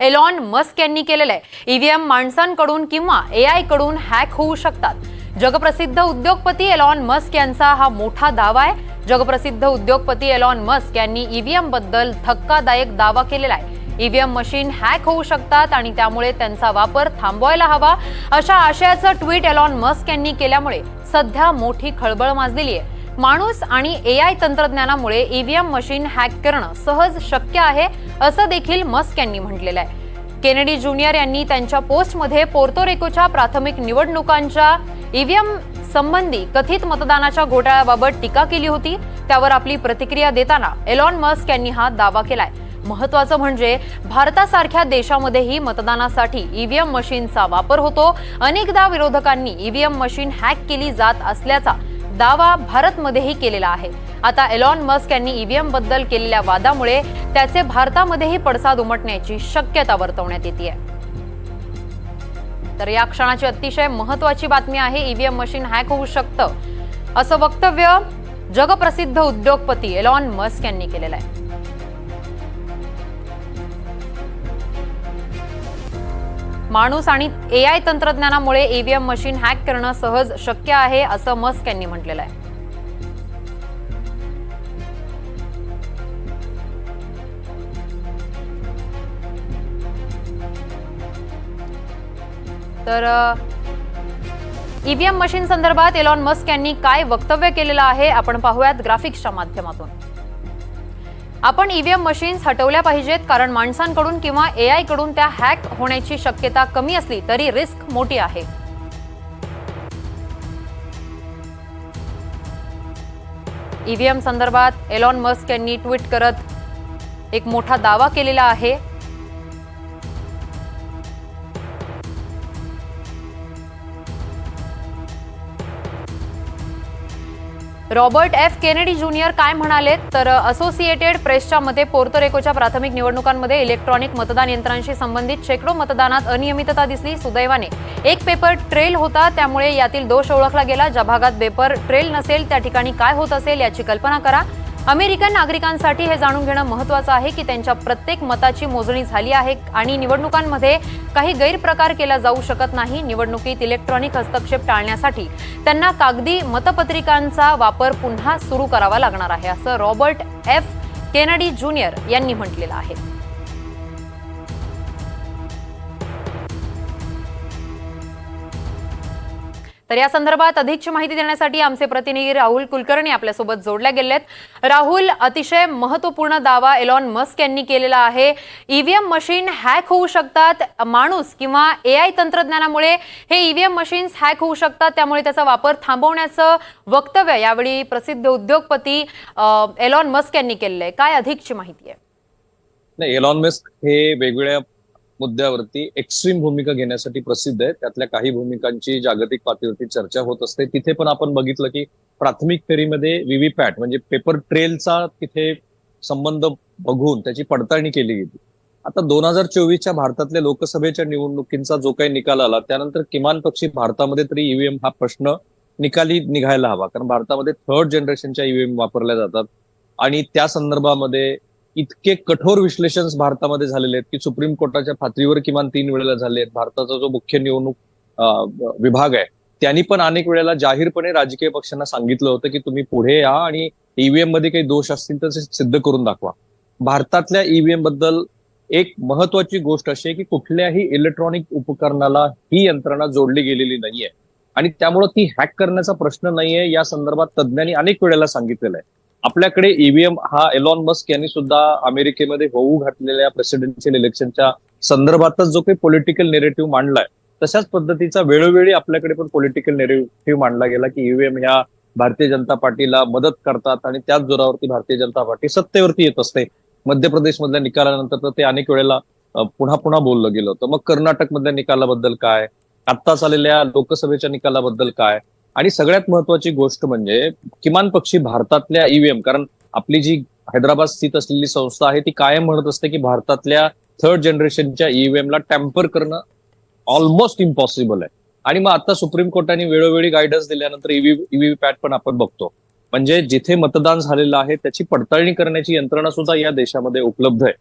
Elon Musk यांनी केलेलं आहे. ईव्हीएम माणसांकडून किंवा एआयकडून हॅक होऊ शकतात. जगप्रसिद्ध उद्योगपती एलॉन मस्क यांचा हा मोठा दावा आहे. जगप्रसिद्ध उद्योगपती एलॉन मस्क यांनी ईव्हीएमबद्दल धक्कादायक दावा केलेला आहे. ईव्हीएम मशीन हॅक होऊ शकतात आणि त्यामुळे त्यांचा वापर थांबवायला हवा अशा आशयाचं ट्विट एलॉन मस्क यांनी केल्यामुळे सध्या मोठी खळबळ माजलेली आहे. माणूस आणि ए आय तंत्रज्ञानामुळे ईव्हीएम मशीन हॅक करणं सहज शक्य आहे असं देखील मस्क यांनी म्हटलेलं आहे. केनेडी ज्युनियर यांनी त्यांच्या पोस्टमध्ये पोर्तोरेकोच्या प्राथमिक निवडणुकांच्या ईव्हीएम संबंधी कथित मतदानाच्या घोटाळ्याबाबत टीका केली होती. त्यावर आपली प्रतिक्रिया देताना एलॉन मस्क यांनी हा दावा केलाय. महत्वाचं म्हणजे भारतासारख्या देशामध्येही मतदानासाठी ईव्हीएम मशीनचा वापर होतो. अनेकदा विरोधकांनी ईव्हीएम मशीन हॅक केली जात असल्याचा दावा भारतमध्येही केलेला आहे. आता एलॉन मस्क यांनी ईव्हीएमबद्दल केलेल्या वादामुळे त्याचे भारतामध्येही पडसाद उमटण्याची शक्यता वर्तवण्यात येते तर या क्षणाची अतिशय महत्वाची बातमी आहे ईव्हीएम मशीन हॅक होऊ शकतं असं वक्तव्य जगप्रसिद्ध उद्योगपती एलॉन मस्क यांनी केलेलं आहे. माणूस आणि ए आय तंत्रज्ञानामुळे ईव्हीएम मशीन हॅक करणं सहज शक्य आहे असं मस्क यांनी म्हटलेलं आहे. तर ईव्हीएम मशीन संदर्भात एलॉन मस्क यांनी काय वक्तव्य केलेलं आहे आपण पाहूयात ग्राफिक्सच्या माध्यमातून. आपण ईव्हीएम मशीन्स हटवल्या पाहिजेत कारण माणसांकडून किंवा एआयकडून त्या हॅक होण्याची शक्यता कमी असली तरी रिस्क मोठी आहे. ईव्हीएम संदर्भात एलॉन मस्क यांनी ट्विट करत एक मोठा दावा केलेला आहे. रॉबर्ट एफ केनेडी ज्युनियर काय म्हणाले तर असोसिएटेड प्रेसच्या मते पोर्तोरेकोच्या प्राथमिक निवडणुकांमध्ये इलेक्ट्रॉनिक मतदान यंत्रांशी संबंधित शेकडो मतदानात अनियमितता दिसली सुदैवाने. एक पेपर ट्रेल होता त्यामुळे यातील दोष ओळखला गेला. ज्या भागात पेपर ट्रेल नसेल त्या ठिकाणी काय होत असेल याची कल्पना करा. अमेरिकन नागरिकांसाठी हे जाणून घेणं महत्वाचं आहे की त्यांच्या प्रत्येक मताची मोजणी झाली आहे आणि निवडणुकांमध्ये काही गैरप्रकार केला जाऊ शकत नाही. निवडणुकीत इलेक्ट्रॉनिक हस्तक्षेप टाळण्यासाठी त्यांना कागदी मतपत्रिकांचा वापर पुन्हा सुरू करावा लागणार आहे असं रॉबर्ट एफ. केनडी ज्युनियर यांनी म्हटलेलं आहे. तर या संदर्भात अधिकची माहिती देण्यासाठी आमचे प्रतिनिधी राहुल कुलकर्णी आपल्यासोबत जोडल्या गेलेत. राहुल अतिशय महत्त्वपूर्ण दावा एलॉन मस्क यांनी केलेला आहे. ईव्हीएम मशीन हॅक होऊ शकतात. माणूस किंवा ए आय तंत्रज्ञानामुळे हे ईव्हीएम मशीन्स हॅक होऊ शकतात. त्यामुळे त्याचा वापर थांबवण्याचं वक्तव्य यावेळी प्रसिद्ध उद्योगपती एलॉन मस्क यांनी केलेलं आहे. काय अधिकची माहिती आहे? नाही एलॉन मस्क हे वेगवेगळ्या मुद्द्यावरती एक्स्ट्रीम भूमिका घेण्यासाठी प्रसिद्ध आहे त्यातल्या काही भूमिकांची जागतिक पातळीवरती चर्चा होत असते. तिथे पण आपण बघितलं की प्राथमिक फेरीमध्ये व्हीव्हीपॅट म्हणजे पेपर ट्रेलचा तिथे संबंध बघून त्याची पडताळणी केली गेली. आता दोन हजार चोवीसच्या भारतातल्या लोकसभेच्या निवडणुकींचा जो काही निकाल आला त्यानंतर किमान पक्षी भारतामध्ये तरी ईव्हीएम हा प्रश्न निकाली निघायला हवा. कारण भारतामध्ये थर्ड जनरेशनच्या ईव्हीएम वापरल्या जातात. आणि त्या संदर्भामध्ये इतके कठोर विश्लेषण भारतामध्ये झालेले आहेत की सुप्रीम कोर्टाच्या पातळीवर किमान तीन वेळेला झाले आहेत. भारताचा जो मुख्य निवडणूक विभाग आहे त्यांनी पण अनेक वेळेला जाहीरपणे राजकीय पक्षांना सांगितलं होतं की तुम्ही पुढे या आणि ईव्हीएममध्ये काही दोष असतील तर सिद्ध करून दाखवा. भारतातल्या ईव्हीएमबद्दल एक महत्वाची गोष्ट अशी आहे की कुठल्याही इलेक्ट्रॉनिक उपकरणाला ही यंत्रणा जोडली गेलेली नाहीये. आणि त्यामुळे ती हॅक करण्याचा प्रश्न नाहीये. या संदर्भात तज्ज्ञांनी अनेक वेळेला सांगितलेलं आहे. आपल्याकडे ईव्हीएम हा एलॉन मस्क यांनी सुद्धा अमेरिकेमध्ये होऊ घातलेल्या प्रेसिडेन्शियल इलेक्शनच्या संदर्भातच जो काही पॉलिटिकल नेरेटिव्ह मांडलाय तशाच पद्धतीचा वेळोवेळी आपल्याकडे पण पॉलिटिकल नेरेटिव्ह मांडला गेला की ईव्हीएम ह्या भारतीय जनता पार्टीला मदत करतात आणि त्याच जोरावरती भारतीय जनता पार्टी सत्तेवरती येत असते. मध्य प्रदेश मधल्या निकालानंतर तर ते अनेक वेळेला पुन्हा पुन्हा बोललं गेलं होतं. मग कर्नाटक मधल्या निकालाबद्दल काय? आत्ताच आलेल्या लोकसभेच्या निकालाबद्दल काय? आणि सगळ्यात महत्वाची गोष्ट म्हणजे किमान पक्षी भारतातल्या ईव्हीएम कारण आपली जी हैदराबाद स्थित असलेली संस्था आहे ती कायम म्हणत असते की भारतातल्या थर्ड जनरेशनच्या ईव्हीएमला टॅम्पर करणं ऑलमोस्ट इम्पॉसिबल आहे. आणि मग आता सुप्रीम कोर्टाने वेळोवेळी गायडन्स दिल्यानंतर ईव्ही पॅट पण आपण बघतो. म्हणजे जिथे मतदान झालेलं आहे त्याची पडताळणी करण्याची यंत्रणा सुद्धा या देशामध्ये उपलब्ध आहे.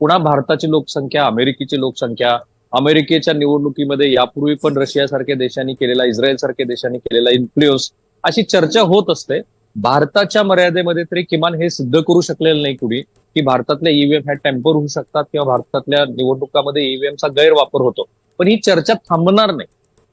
पुन्हा भारताची लोकसंख्या अमेरिकेची लोकसंख्या अमेरिकेच्या निवडणुकीमध्ये यापूर्वी पण रशियासारख्या देशांनी केलेला इस्रायल सारख्या देशांनी केलेला इन्फ्लुएन्स अशी चर्चा होत असते. भारताच्या मर्यादेमध्ये तरी किमान हे सिद्ध करू शकलेलं नाही कुणी की भारतातल्या ईव्हीएम ह्या टेम्पर होऊ शकतात किंवा भारतातल्या निवडणुकामध्ये ईव्हीएमचा गैरवापर होतो. पण ही चर्चा थांबणार नाही.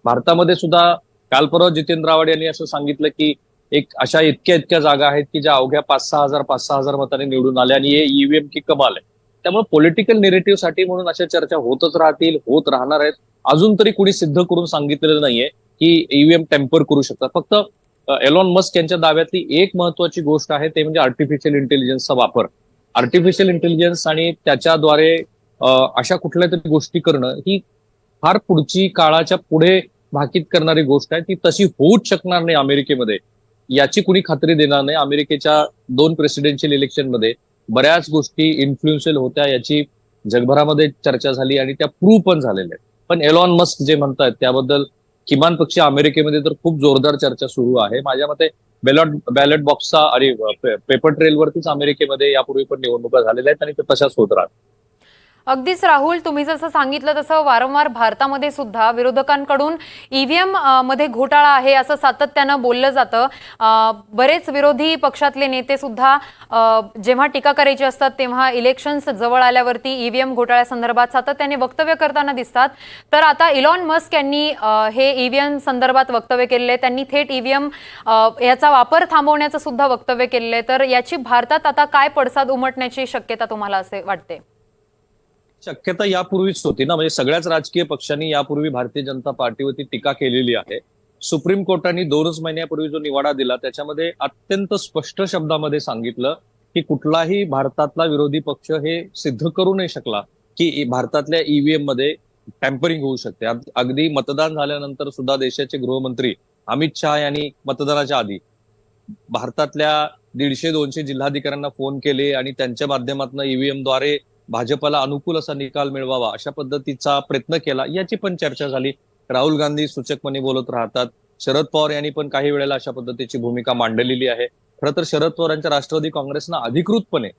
भारतामध्ये सुद्धा काल परवा जितेंद्र आव्हाड यांनी असं सांगितलं की एक अशा इतक्या इतक्या जागा आहेत की ज्या अवघ्या पाच सहा हजार पाच सहा हजार मताने निवडून आल्या आणि हे ईव्हीएम की कमाल आहे. त्यामुळे पॉलिटिकल निरेटिव्हसाठी म्हणून अशा चर्चा होतच राहतील होत राहणार आहेत. अजून तरी कुणी सिद्ध करून सांगितलेलं नाहीये की ईव्हीएम टेम्पर करू शकतात. फक्त एलॉन मस्क यांच्या दाव्यातली एक महत्वाची गोष्ट आहे ते म्हणजे आर्टिफिशियल इंटेलिजन्सचा वापर. आर्टिफिशियल इंटेलिजन्स आणि त्याच्याद्वारे अशा कुठल्या तरी गोष्टी करणं ही फार पुढची काळाच्या पुढे भाकीत करणारी गोष्ट आहे. ती तशी होऊच शकणार नाही अमेरिकेमध्ये. याची कुणी खात्री देणार नाही. अमेरिकेच्या दोन प्रेसिडेन्शियल इलेक्शनमध्ये बऱ्याच गोष्टी इन्फ्लुएन्शियल होत्या याची जगभरामध्ये चर्चा झाली आणि त्या प्रूव्ह पण झालेल्या आहेत. पण एलॉन मस्क जे म्हणतात त्याबद्दल किमान पक्ष अमेरिकेमध्ये तर खूप जोरदार चर्चा सुरू आहे. माझ्या मते बॅलॉट बॅलेट बॉक्सचा आणि पेपर ट्रेलवरतीच अमेरिकेमध्ये यापूर्वी पण निवडणुका झालेल्या आहेत आणि ते तशाच होत राहतात. अगदीच राहुल तुम्ही जसं सांगितलं तसं वारंवार भारतामध्ये सुद्धा विरोधकांकडून ईव्हीएममध्ये घोटाळा आहे असं सातत्यानं बोललं जातं. बरेच विरोधी पक्षातले नेते सुद्धा जेव्हा टीका करायची असतात तेव्हा इलेक्शन्स जवळ आल्यावरती ईव्हीएम घोटाळ्यासंदर्भात सातत्याने वक्तव्य करताना दिसतात. तर आता इलॉन मस्क यांनी हे ईव्हीएम संदर्भात वक्तव्य केलेले आहे. त्यांनी थेट ईव्हीएम याचा वापर थांबवण्याचं सुद्धा वक्तव्य केलेलं आहे. तर याची भारतात आता काय पडसाद उमटण्याची शक्यता तुम्हाला असे वाटते? शक्यता यापूर्वीच होती ना. म्हणजे सगळ्याच राजकीय पक्षांनी यापूर्वी भारतीय जनता पार्टीवरती टीका केलेली आहे. सुप्रीम कोर्टाने दोनच महिन्यापूर्वी जो निवाडा दिला त्याच्यामध्ये अत्यंत स्पष्ट शब्दामध्ये सांगितलं की कुठलाही भारतातला विरोधी पक्ष हे सिद्ध करू नाही शकला की भारतातल्या ईव्हीएममध्ये टॅम्परिंग होऊ शकते. अगदी मतदान झाल्यानंतर सुद्धा देशाचे गृहमंत्री अमित शहा यांनी मतदानाच्या आधी भारतातल्या दीडशे दोनशे जिल्हाधिकाऱ्यांना फोन केले आणि त्यांच्या माध्यमातून ईव्हीएमद्वारे भाजपला अनुकूल असा निकाल मिळवावा अशा पद्धतीचा प्रयत्न केला याची पण चर्चा झाली. राहुल गांधी सूचकपणे बोलत राहतात. शरद पवार यांनी पण काही वेळेला अशा पद्धतीची भूमिका मांडलेली आहे. खरं तर शरद पवार यांच्या राष्ट्रवादी काँग्रेसनं अधिकृतपणे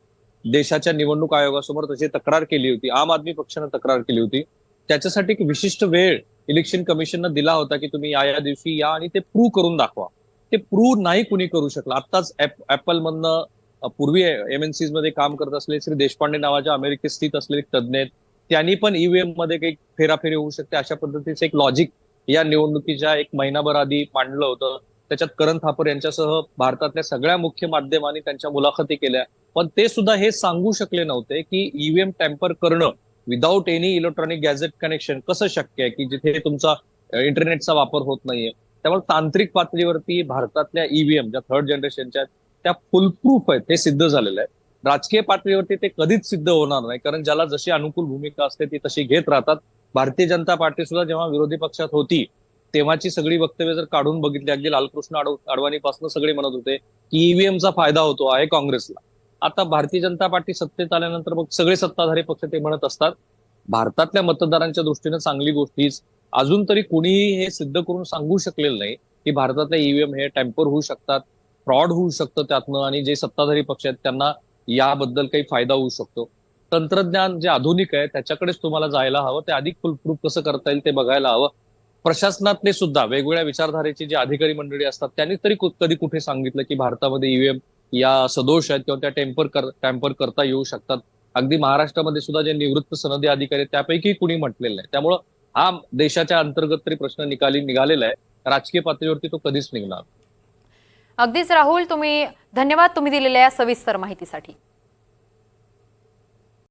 देशाच्या निवडणूक आयोगासमोर तशी तक्रार केली होती. आम आदमी पक्षानं तक्रार केली होती. त्याच्यासाठी एक विशिष्ट वेळ इलेक्शन कमिशननं दिला होता की तुम्ही या या दिवशी या आणि ते प्रूव्ह करून दाखवा. ते प्रूव्ह नाही कुणी करू शकलं. आत्ताच ऍपल मधनं पूर्वी एमएनसीजमध्ये काम करत असलेले श्री देशपांडे नावाच्या अमेरिकेत स्थित असलेले तज्ज्ञ आहेत. त्यांनी पण ईव्हीएममध्ये काही फेराफेरी होऊ शकते. अशा पद्धतीचं एक लॉजिक या निवडणुकीच्या एक महिनाभर आधी मांडलं होतं. त्याच्यात करण थापर यांच्यासह भारतातल्या सगळ्या मुख्य माध्यमांनी त्यांच्या मुलाखती केल्या. पण ते सुद्धा हे सांगू शकले नव्हते की ईव्हीएम टॅम्पर करणं without any electronic gadget connection कसं शक्य आहे? की जिथे तुमचा इंटरनेटचा वापर होत नाहीये. त्यामुळे तांत्रिक पातळीवरती भारतातल्या ईव्हीएम ज्या थर्ड जनरेशनच्या आहेत, त्या फुलप्रूफ आहेत हे सिद्ध झालेलं आहे. राजकीय पातळीवरती ते कधीच सिद्ध होणार नाही कारण ज्याला जशी अनुकूल भूमिका असते ती तशी घेत राहतात. भारतीय जनता पार्टी सुद्धा जेव्हा विरोधी पक्षात होती तेव्हाची सगळी वक्तव्य जर काढून बघितली अगदी लालकृष्ण अडव अडवाणीपासून सगळे म्हणत होते की ईव्हीएमचा फायदा होतो आहे काँग्रेसला. आता भारतीय जनता पार्टी सत्तेत आल्यानंतर मग सगळे सत्ताधारी पक्ष ते म्हणत असतात. भारतातल्या मतदारांच्या दृष्टीने चांगली गोष्ट हीच. अजून तरी कुणीही हे सिद्ध करून सांगू शकलेलं नाही की भारतातल्या ईव्हीएम हे टॅम्पर होऊ शकतात. फ्रॉड होऊ शकतं त्यातनं आणि जे सत्ताधारी पक्ष आहेत त्यांना याबद्दल काही फायदा होऊ शकतो. तंत्रज्ञान जे आधुनिक आहे त्याच्याकडेच तुम्हाला जायला हवं. ते अधिक फुलप्रूफ कसं करता येईल ते बघायला हवं. प्रशासनातले सुद्धा वेगवेगळ्या विचारधारेची जी अधिकारी मंडळी असतात त्यांनी तरी कधी कुठे सांगितलं की भारतामध्ये ईव्हीएम या सदोष आहेत किंवा त्या टेम्पर कर टॅम्पर करता येऊ शकतात. अगदी महाराष्ट्रामध्ये सुद्धा जे निवृत्त सनदी अधिकारी आहेत त्यापैकी कुणी म्हटलेलं नाही. त्यामुळं हा देशाच्या अंतर्गत तरी प्रश्न निकाली निघालेला आहे. राजकीय पातळीवरती तो कधीच निघणार अगदीच राहुल तुम्ही धन्यवाद तुम्ही दिलेल्या या सविस्तर माहितीसाठी.